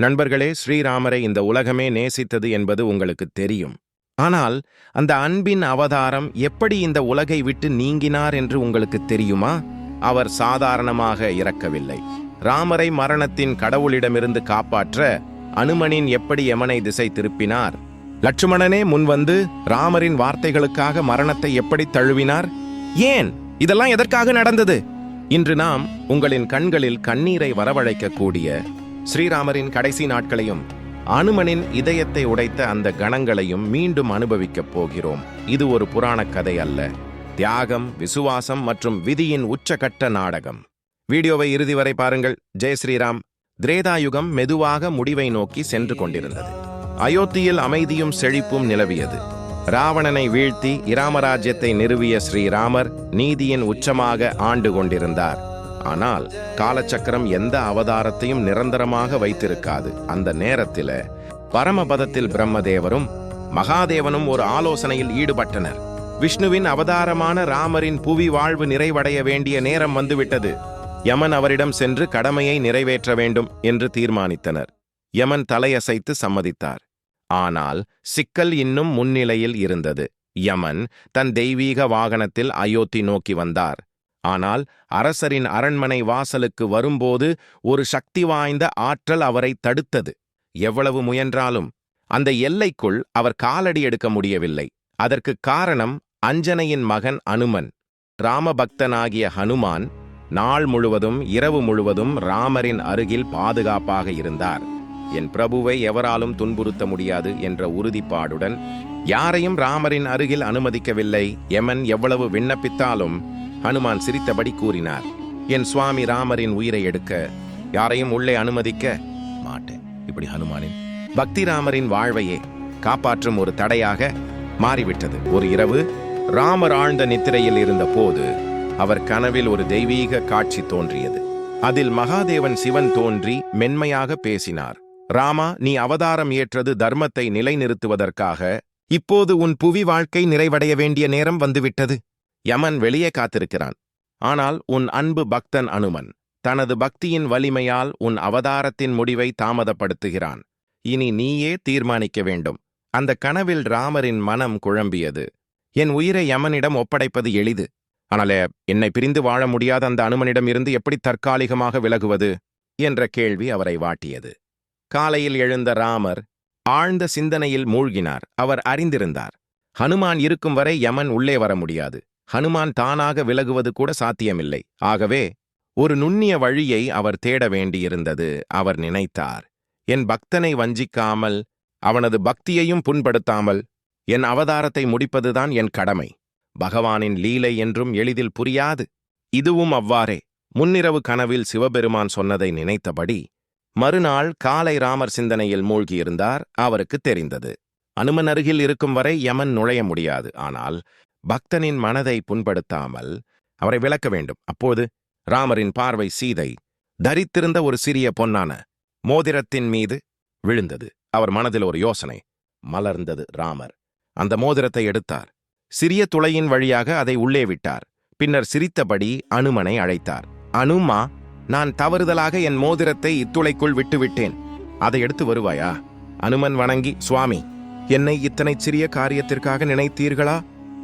நண்பர்களே ஸ்ரீராமரை இந்த உலகமே நேசித்தது என்பது உங்களுக்கு தெரியும். ஆனால் அந்த அன்பின் அவதாரம் எப்படி இந்த உலகை விட்டு நீங்கினார் என்று உங்களுக்கு தெரியுமா? அவர் சாதாரணமாக இறக்கவில்லை. ராமரை மரணத்தின் கடவுளிடமிருந்து காப்பாற்ற அனுமனின் எப்படி எமனை திசை திருப்பினார்? லட்சுமணனே முன்வந்து ராமரின் வார்த்தைகளுக்காக மரணத்தை எப்படி தழுவினார்? ஏன்? இதெல்லாம் எதற்காக நடந்தது? இன்று நாம் உங்களின் கண்களில் கண்ணீரை வரவழைக்கக்கூடிய ஸ்ரீராமரின் கடைசி நாட்களையும் அனுமனின் இதயத்தை உடைத்த அந்த கணங்களையும் மீண்டும் அனுபவிக்கப் போகிறோம். இது ஒரு புராணக் கதை அல்ல. தியாகம் விசுவாசம் மற்றும் விதியின் உச்சகட்ட நாடகம். வீடியோவை இறுதி வரை பாருங்கள். ஜெய் ஸ்ரீராம். திரேதாயுகம் மெதுவாக முடிவை நோக்கி சென்று கொண்டிருந்தது. அயோத்தியில் அமைதியும் செழிப்பும் நிலவியது. ராவணனை வீழ்த்தி இராமராஜ்யத்தை நிறுவிய ஸ்ரீராமர் நீதியின் உச்சமாக ஆண்டு கொண்டிருந்தார். ஆனால் காலச்சக்கரம் எந்த அவதாரத்தையும் நிரந்தரமாக வைத்திருக்காது. அந்த நேரத்தில் பரமபதத்தில் பிரம்மதேவரும் மகாதேவனும் ஒரு ஆலோசனையில் ஈடுபட்டனர். விஷ்ணுவின் அவதாரமான ராமரின் புவி வாழ்வு நிறைவடைய வேண்டிய நேரம் வந்துவிட்டது. யமன் அவரிடம் சென்று கடமையை நிறைவேற்ற வேண்டும் என்று தீர்மானித்தனர். யமன் தலையசைத்து சம்மதித்தார். ஆனால் சிக்கல் இன்னும் முன்னிலையில் இருந்தது. யமன் தன் தெய்வீக வாகனத்தில் அயோத்தி நோக்கி வந்தார். ஆனால் அரசரின் அரண்மனை வாசலுக்கு வரும்போது ஒரு சக்தி வாய்ந்த ஆற்றல் அவரை தடுத்தது. எவ்வளவு முயன்றாலும் அந்த எல்லைக்குள் அவர் காலடி எடுக்க முடியவில்லை. அதற்கு காரணம் அஞ்சனையின் மகன் அனுமன். ராமபக்தனாகிய ஹனுமான் நாள் முழுவதும் இரவு முழுவதும் ராமரின் அருகில் பாதுகாப்பாக இருந்தார். என் பிரபுவை எவராலும் துன்புறுத்த முடியாது என்ற உறுதிப்பாடுடன் யாரையும் ராமரின் அருகில் அனுமதிக்கவில்லை. எமன் எவ்வளவு விண்ணப்பித்தாலும் ஹனுமான் சிரித்தபடி கூறினார் என் சுவாமி ராமரின் உயிரை எடுக்க யாரையும் உள்ளே அனுமதிக்க மாட்டேன் இப்படி ஹனுமானின் பக்தி ராமரின் வாழ்வையே காப்பாற்றும் ஒரு தடையாக மாறிவிட்டது. ஒரு இரவு ராமர் ஆழ்ந்த நித்திரையில் இருந்த போது அவர் கனவில் ஒரு தெய்வீக காட்சி தோன்றியது. அதில் மகாதேவன் சிவன் தோன்றி மென்மையாக பேசினார் ராமா நீ அவதாரம் ஏற்றது தர்மத்தை நிலைநிறுத்துவதற்காக இப்போது உன் புவி வாழ்க்கை நிறைவடைய வேண்டிய நேரம் வந்துவிட்டது. யமன் வெளியே காத்திருக்கிறான். ஆனால் உன் அன்பு பக்தன் அனுமன் தனது பக்தியின் வலிமையால் உன் அவதாரத்தின் முடிவை தாமதப்படுத்துகிறான். இனி நீயே தீர்மானிக்க வேண்டும். அந்த கனவில் ராமரின் மனம் குழம்பியது. என் உயிரை யமனிடம் ஒப்படைப்பது எளிது. ஆனாலே என்னை பிரிந்து வாழ முடியாத அந்த அனுமனிடம் இருந்து எப்படி தற்காலிகமாக விலகுவது? என்ற கேள்வி அவரை வாட்டியது. காலையில் எழுந்த ராமர் ஆழ்ந்த சிந்தனையில் மூழ்கினார். அவர் அறிந்திருந்தார். ஹனுமான் இருக்கும் வரை யமன் உள்ளே வர முடியாது. ஹனுமான் தானாக விலகுவது கூட சாத்தியமில்லை. ஆகவே ஒரு நுண்ணிய வழியை அவர் தேட வேண்டியிருந்தது. அவர் நினைத்தார் என் பக்தனை வஞ்சிக்காமல் அவனது பக்தியையும் புண்படுத்தாமல் என் அவதாரத்தை முடிப்பதுதான் என் கடமை. பகவானின் லீலை என்றும் எளிதில் புரியாது. இதுவும் அவ்வாறே. முன்னிரவு கனவில் சிவபெருமான் சொன்னதை நினைத்தபடி மறுநாள் காலை ராமர் சிந்தனையில் மூழ்கியிருந்தார். அவருக்கு தெரிந்தது அனுமன் அருகில் இருக்கும் வரை யமன் நுழைய முடியாது. ஆனால் பக்தனின் மனதை புண்படுத்தாமல் அவரை விளக்க வேண்டும். அப்போது ராமரின் பார்வை சீதை தரித்திருந்த ஒரு சிறிய பொன்னான மோதிரத்தின் மீது விழுந்தது. அவர் மனதில் ஒரு யோசனை மலர்ந்தது ராமர். அந்த மோதிரத்தை எடுத்தார். சிறிய துளையின் வழியாக அதை உள்ளே விட்டார். பின்னர் சிரித்தபடி அனுமனை அழைத்தார். அனுமா நான் தவறுதலாக என் மோதிரத்தை இத்துளைக்குள் விட்டுவிட்டேன். அதை எடுத்து வருவாயா? அனுமன் வணங்கி சுவாமி என்னை இத்தனை சிறிய காரியத்திற்காக நினைத்தீர்களா?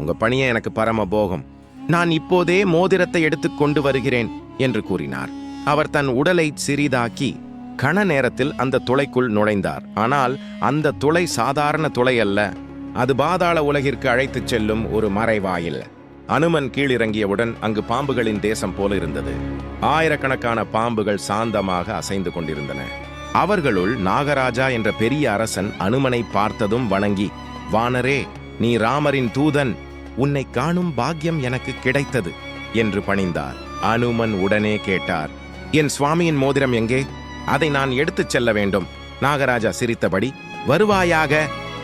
உங்க பணியே எனக்கு பரம போகம் நான் இப்போதே மோதிரத்தை எடுத்துக் கொண்டு வருகிறேன் என்று கூறினார். அவர் தன் உடலை சிறிதாக்கி கண நேரத்தில் அந்த துளைக்குள் நுழைந்தார். ஆனால் அந்த துளை சாதாரண துளை அல்ல. அது பாதாள உலகிற்கு அழைத்துச் செல்லும் ஒரு மறைவாயில். அனுமன் கீழிறங்கியவுடன் அங்கு பாம்புகளின் தேசம் போல இருந்தது. ஆயிரக்கணக்கான பாம்புகள் சாந்தமாக அசைந்து கொண்டிருந்தன. அவர்களுள் நாகராஜா என்ற பெரிய அரசன் அனுமனை பார்த்ததும் வணங்கி வானரே நீ ராமரின் தூதன். உன்னை காணும் பாக்கியம் எனக்கு கிடைத்தது என்று பணிந்தார். அனுமன் உடனே கேட்டார் என் சுவாமியின் மோதிரம் எங்கே? அதை நான் எடுத்துச் செல்ல வேண்டும். நாகராஜா சிரித்தபடி வருவாயாக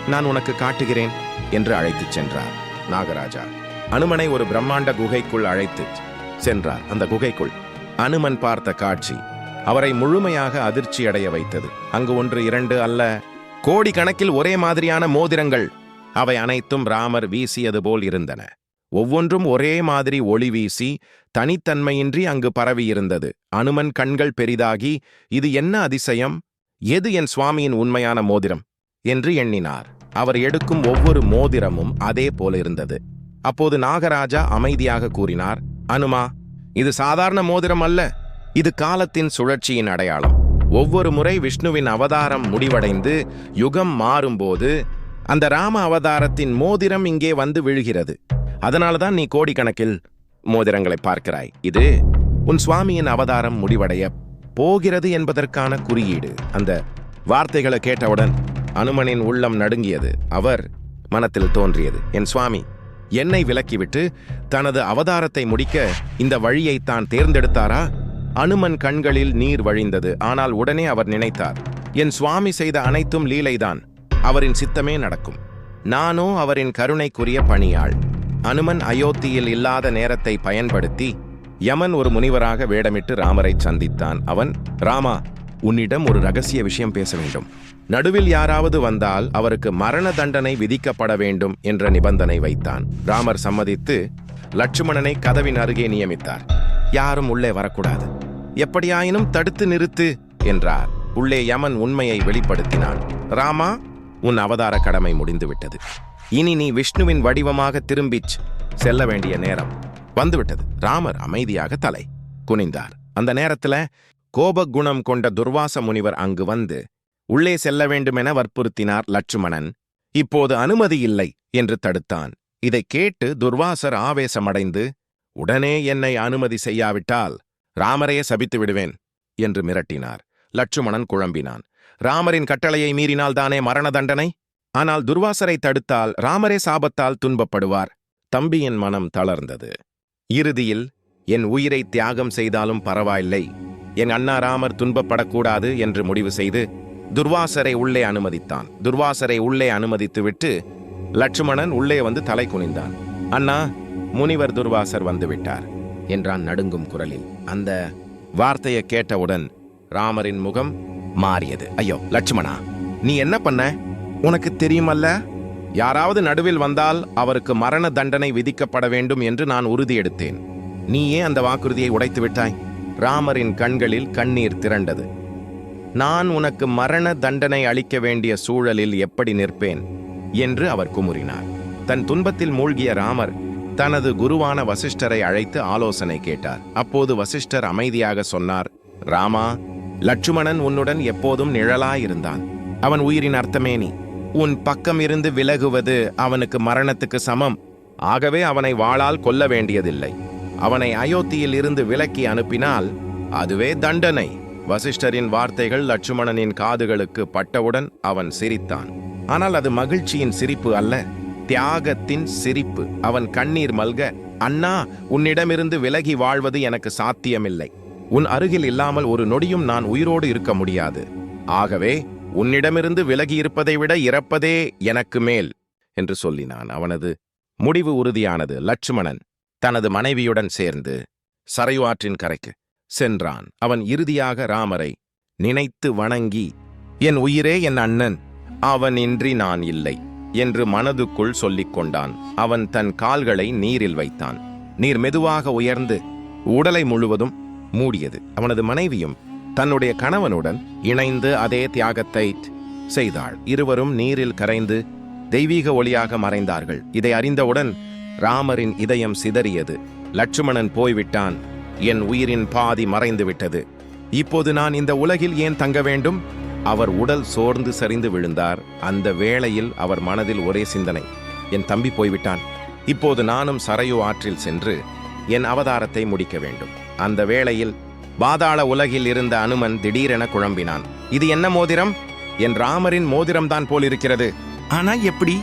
நான் உனக்கு காட்டுகிறேன் என்று அழைத்துச் சென்றார். நாகராஜா அனுமனை ஒரு பிரம்மாண்ட குகைக்குள் அழைத்து சென்றார். அந்த குகைக்குள் அனுமன் பார்த்த காட்சி அவரை முழுமையாக அதிர்ச்சி அடைய வைத்தது. அங்கு ஒன்று இரண்டு அல்ல கோடி கணக்கில் ஒரே மாதிரியான மோதிரங்கள் அவை அனைத்தும் ராமர் வீசியது போல் இருந்தன. ஒவ்வொன்றும் ஒரே மாதிரி ஒளி வீசி தனித்தன்மையின்றி அங்கு பரவியிருந்தது. அனுமன் கண்கள் பெரிதாகி இது என்ன அதிசயம்? எது என் சுவாமியின் உண்மையான மோதிரம்? என்று எண்ணினார். அவர் எடுக்கும் ஒவ்வொரு மோதிரமும் அதே போல இருந்தது. அப்போது நாகராஜா அமைதியாக கூறினார் அனுமா இது சாதாரண மோதிரம் அல்ல. இது காலத்தின் சுழற்சியின் அடையாளம். ஒவ்வொரு முறை விஷ்ணுவின் அவதாரம் முடிவடைந்து யுகம் மாறும்போது அந்த ராம அவதாரத்தின் மோதிரம் இங்கே வந்து விழுகிறது. அதனால்தான் நீ கோடிக்கணக்கில் மோதிரங்களை பார்க்கிறாய். இது உன் சுவாமியின் அவதாரம் முடிவடைய போகிறது என்பதற்கான குறியீடு. அந்த வார்த்தைகளை கேட்டவுடன் அனுமனின் உள்ளம் நடுங்கியது. அவர் மனத்தில் தோன்றியது. என் சுவாமி என்னை விலக்கிவிட்டு தனது அவதாரத்தை முடிக்க இந்த வழியை தான் தேர்ந்தெடுத்தாரா? அனுமன் கண்களில் நீர் வழிந்தது. ஆனால் உடனே அவர் நினைத்தார் என் சுவாமி செய்த அனைத்தும் லீலைதான். அவரின் சித்தமே நடக்கும். நானோ அவரின் கருணைக்குரிய பணியாள். அனுமன் அயோத்தியில் இல்லாத நேரத்தை பயன்படுத்தி யமன் ஒரு முனிவராக வேடமிட்டு ராமரை சந்தித்தான். அவன் ராமா உன்னிடம் ஒரு ரகசிய விஷயம் பேச வேண்டும். நடுவில் யாராவது வந்தால் அவருக்கு மரண தண்டனை விதிக்கப்பட வேண்டும் என்ற நிபந்தனை வைத்தான். ராமர் சம்மதித்து லட்சுமணனை கதவின் அருகே நியமித்தார். யாரும் உள்ளே வரக்கூடாது. எப்படியாயினும் தடுத்து நிறுத்து என்றார். உள்ளே யமன் உண்மையை வெளிப்படுத்தினான். ராமா உன் அவதார கடமை முடிந்துவிட்டது. இனி நீ விஷ்ணுவின் வடிவமாக திரும்பிச் செல்ல வேண்டிய நேரம் வந்துவிட்டது. ராமர் அமைதியாக தலை குனிந்தார். அந்த நேரத்துல கோபகுணம் கொண்ட துர்வாச முனிவர் அங்கு வந்து உள்ளே செல்ல வேண்டுமென வற்புறுத்தினார் லட்சுமணன். இப்போது அனுமதி இல்லை என்று தடுத்தான். இதைக் கேட்டு துர்வாசர் ஆவேசமடைந்து உடனே என்னை அனுமதி செய்யாவிட்டால் ராமரையே சபித்து விடுவேன் என்று மிரட்டினார். லட்சுமணன் குழம்பினான். ராமரின் கட்டளையை மீறினால் தானே மரண தண்டனை? ஆனால் துர்வாசரை தடுத்தால் ராமரே சாபத்தால் துன்பப்படுவார். தம்பியின் மனம் தளர்ந்தது. இறுதியில் என் உயிரை தியாகம் செய்தாலும் பரவாயில்லை. என் அண்ணா ராமர் துன்பப்படக்கூடாது என்று முடிவு செய்து துர்வாசரை உள்ளே அனுமதித்தான். துர்வாசரை உள்ளே அனுமதித்துவிட்டு லட்சுமணன் உள்ளே வந்து தலை குனிந்தான். அண்ணா முனிவர் துர்வாசர் வந்துவிட்டார் என்றான் நடுங்கும் குரலில். அந்த வார்த்தையை கேட்டவுடன் ராமரின் முகம் மாறியது. ஐயோ லட்சுமணா நீ என்ன பண்ண? உனக்கு தெரியுமல்ல? யாராவது நடுவில் வந்தால் அவருக்கு மரண தண்டனை விதிக்கப்பட வேண்டும் என்று நான் உறுதி எடுத்தேன். ஏன் அந்த வாக்குறுதியை உடைத்து விட்டாய். ராமரின் கண்களில் கண்ணீர் திரண்டது. நான் உனக்கு மரண தண்டனை அளிக்க வேண்டிய சூழலில் எப்படி நிற்பேன்? என்று அவர் குமுறினார். தன் துன்பத்தில் மூழ்கிய ராமர் தனது குருவான வசிஷ்டரை அழைத்து ஆலோசனை கேட்டார். அப்போது வசிஷ்டர் அமைதியாக சொன்னார் ராமா லட்சுமணன் உன்னுடன் எப்போதும் நிழலாயிருந்தான். அவன் உயிரின் அர்த்தமே நீ. உன் பக்கம் இருந்து விலகுவது அவனுக்கு மரணத்துக்கு சமம். ஆகவே அவனை வாளால் கொல்ல வேண்டியதில்லை. அவனை அயோத்தியில் இருந்து விலக்கி அனுப்பினால் அதுவே தண்டனை. வசிஷ்டரின் வார்த்தைகள் லட்சுமணனின் காதுகளுக்கு பட்டவுடன் அவன் சிரித்தான். ஆனால் அது மகிழ்ச்சியின் சிரிப்பு அல்ல தியாகத்தின் சிரிப்பு. அவன் கண்ணீர் மல்க அண்ணா உன்னிடமிருந்து விலகி வாழ்வது எனக்கு சாத்தியமில்லை. உன் அருகில் இல்லாமல் ஒரு நொடியும் நான் உயிரோடு இருக்க முடியாது. ஆகவே உன்னிடமிருந்து விலகி இருப்பதை விட இறப்பதே எனக்கு மேல் என்று சொல்லினான் அவனது முடிவு உறுதியானது. லட்சுமணன் தனது மனைவியுடன் சேர்ந்து சரையு ஆற்றின் கரைக்கு சென்றான். அவன் இறுதியாக ராமரை நினைத்து வணங்கி என் உயிரே என் அண்ணன் அவனின்றி நான் இல்லை என்று மனதுக்குள் சொல்லிக் கொண்டான். அவன் தன் கால்களை நீரில் வைத்தான். நீர் மெதுவாக உயர்ந்து உடலை முழுவதும் மூடியது. அவனது மனைவியும் தன்னுடைய கணவனுடன் இணைந்து அதே தியாகத்தை செய்தாள். இருவரும் நீரில் கரைந்து தெய்வீக ஒளியாக மறைந்தார்கள். இதை அறிந்தவுடன் ராமரின் இதயம் சிதறியது. லட்சுமணன் போய்விட்டான். என் உயிரின் பாதி மறைந்து விட்டது இப்போது நான் இந்த உலகில் ஏன் தங்க வேண்டும்? அவர் உடல் சோர்ந்து சரிந்து விழுந்தார். அந்த வேளையில் அவர் மனதில் ஒரே சிந்தனை. என் தம்பி போய்விட்டான். இப்போது நானும் சரையு ஆற்றில் சென்று என் அவதாரத்தை முடிக்க வேண்டும். அந்த வேளையில் பாதாள உலகில் இருந்த அனுமன் திடீரென குழம்பினான். இது என்ன மோதிரம்? என் ராமரின் மோதிரம்தான் போலிருக்கிறது. ஆனா எப்படி?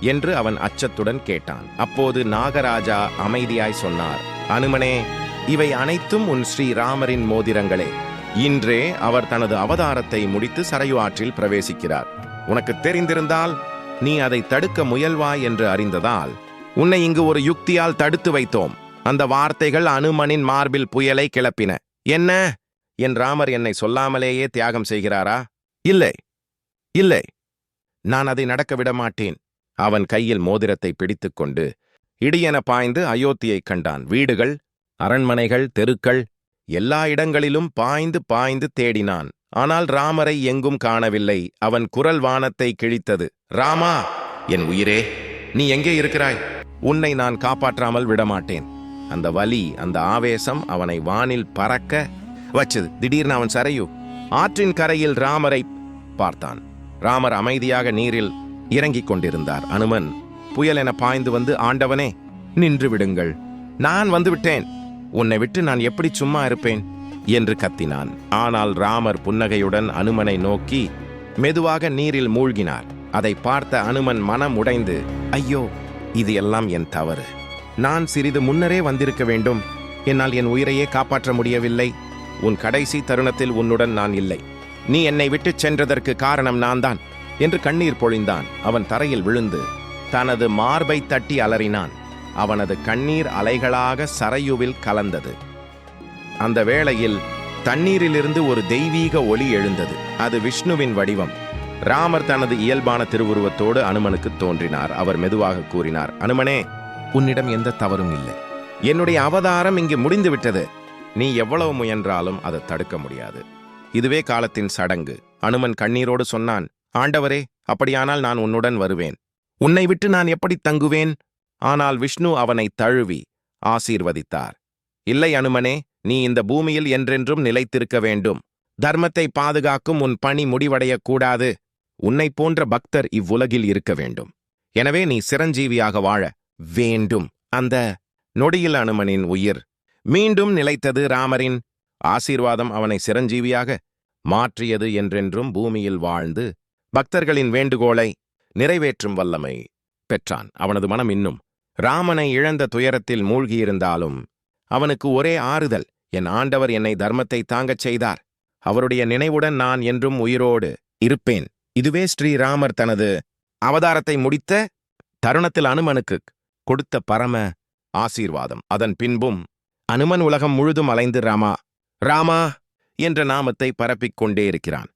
என்று அவன் அச்சத்துடன் கேட்டான். அப்போது நாகராஜா அமைதியாய் சொன்னார் அனுமனே இவை அனைத்தும் உன் ஸ்ரீராமரின் மோதிரங்களே. இன்றே அவர் தனது அவதாரத்தை முடித்து சரையு ஆற்றில் பிரவேசிக்கிறார். உனக்கு தெரிந்திருந்தால் நீ அதை தடுக்க முயல்வாய் என்று அறிந்ததால் உன்னை இங்கு ஒரு யுக்தியால் தடுத்து வைத்தோம். அந்த வார்த்தைகள் அனுமனின் மார்பில் புயலை கிளப்பின. என்ன என் ராமர் என்னை சொல்லாமலேயே தியாகம் செய்கிறாரா? இல்லை. இல்லை. நான் அதை நடக்க விட மாட்டேன் அவன் கையில் மோதிரத்தை பிடித்துக்கொண்டு இடியென பாய்ந்து அயோத்தியைக் கண்டான். வீடுகள் அரண்மனைகள் தெருக்கள் எல்லா இடங்களிலும் பாய்ந்து பாய்ந்து தேடினான். ஆனால் ராமரை எங்கும் காணவில்லை. அவன் குரல் வானத்தை கிழித்தது. ராமா என் உயிரே நீ எங்கே இருக்கிறாய்? உன்னை நான் காப்பாற்றாமல் விடமாட்டேன். அந்த வலி அந்த ஆவேசம் அவனை வானில் பறக்க வச்சது. திடீர்னு அவன் சரையு. ஆற்றின் கரையில் ராமரை பார்த்தான். ராமர் அமைதியாக நீரில் இறங்கிக் கொண்டிருந்தார். அனுமன் புயல் என பாய்ந்து வந்து ஆண்டவனே நின்று விடுங்கள். நான் வந்துவிட்டேன் உன்னை விட்டு நான் எப்படி சும்மா இருப்பேன்? என்று கத்தினான். ஆனால் ராமர் புன்னகையுடன் அனுமனை நோக்கி மெதுவாக நீரில் மூழ்கினார். அதை பார்த்த அனுமன் மனம் உடைந்து ஐயோ இது எல்லாம் என் தவறு. நான் சிறிது முன்னரே வந்திருக்க வேண்டும். என்னால் என் உயிரையே காப்பாற்ற முடியவில்லை. உன் கடைசி தருணத்தில் உன்னுடன் நான் இல்லை. நீ என்னை விட்டுச் சென்றதற்கு காரணம் நான் தான் என்று கண்ணீர் பொழிந்தான். அவன் தரையில் விழுந்து தனது மார்பை தட்டி அலறினான். அவனது கண்ணீர் அலைகளாக சரையுவில் கலந்தது. அந்த வேளையில் தண்ணீரிலிருந்து ஒரு தெய்வீக ஒளி எழுந்தது. அது விஷ்ணுவின் வடிவம். ராமர் தனது இயல்பான திருவுருவத்தோடு அனுமனுக்கு தோன்றினார். அவர் மெதுவாக கூறினார் அனுமனே உன்னிடம் எந்த தவறும் இல்லை. என்னுடைய அவதாரம் இங்கு முடிந்து விட்டது நீ எவ்வளவு முயன்றாலும் அதை தடுக்க முடியாது. இதுவே காலத்தின் சடங்கு. அனுமன் கண்ணீரோடு சொன்னான் ஆண்டவரே அப்படியானால் நான் உன்னுடன் வருவேன். உன்னை விட்டு நான் எப்படி தங்குவேன்? ஆனால் விஷ்ணு அவனை தழுவி ஆசீர்வதித்தார். இல்லை அனுமனே நீ இந்த பூமியில் என்றென்றும் நிலைத்திருக்க வேண்டும். தர்மத்தை பாதுகாக்கும் உன் பணி முடிவடையக்கூடாது கூடாது. உன்னைப் போன்ற பக்தர் இவ்வுலகில் இருக்க வேண்டும். எனவே நீ சிரஞ்சீவியாக வாழ. வேண்டும். அந்த நொடியில் அனுமனின் உயிர் மீண்டும் நிலைத்தது ராமரின் ஆசீர்வாதம் அவனை சிரஞ்சீவியாக மாற்றியது என்றென்றும் பூமியில் வாழ்ந்து பக்தர்களின் வேண்டுகோளை நிறைவேற்றும் வல்லமை பெற்றான். அவனது மனம் இன்னும் ராமனை இழந்த துயரத்தில் மூழ்கியிருந்தாலும் அவனுக்கு ஒரே ஆறுதல் என் ஆண்டவர் என்னை தர்மத்தை தாங்கச் செய்தார். அவருடைய நினைவுடன் நான் என்றும் உயிரோடு இருப்பேன். இதுவே ஸ்ரீராமர் தனது அவதாரத்தை முடித்த தருணத்தில் அனுமனுக்கு கொடுத்த பரம ஆசீர்வாதம். அதன் பின்பும் அனுமன் உலகம் முழுதும் அலைந்து ராமா ராமா என்ற நாமத்தை பரப்பிக் கொண்டே இருக்கிறான்.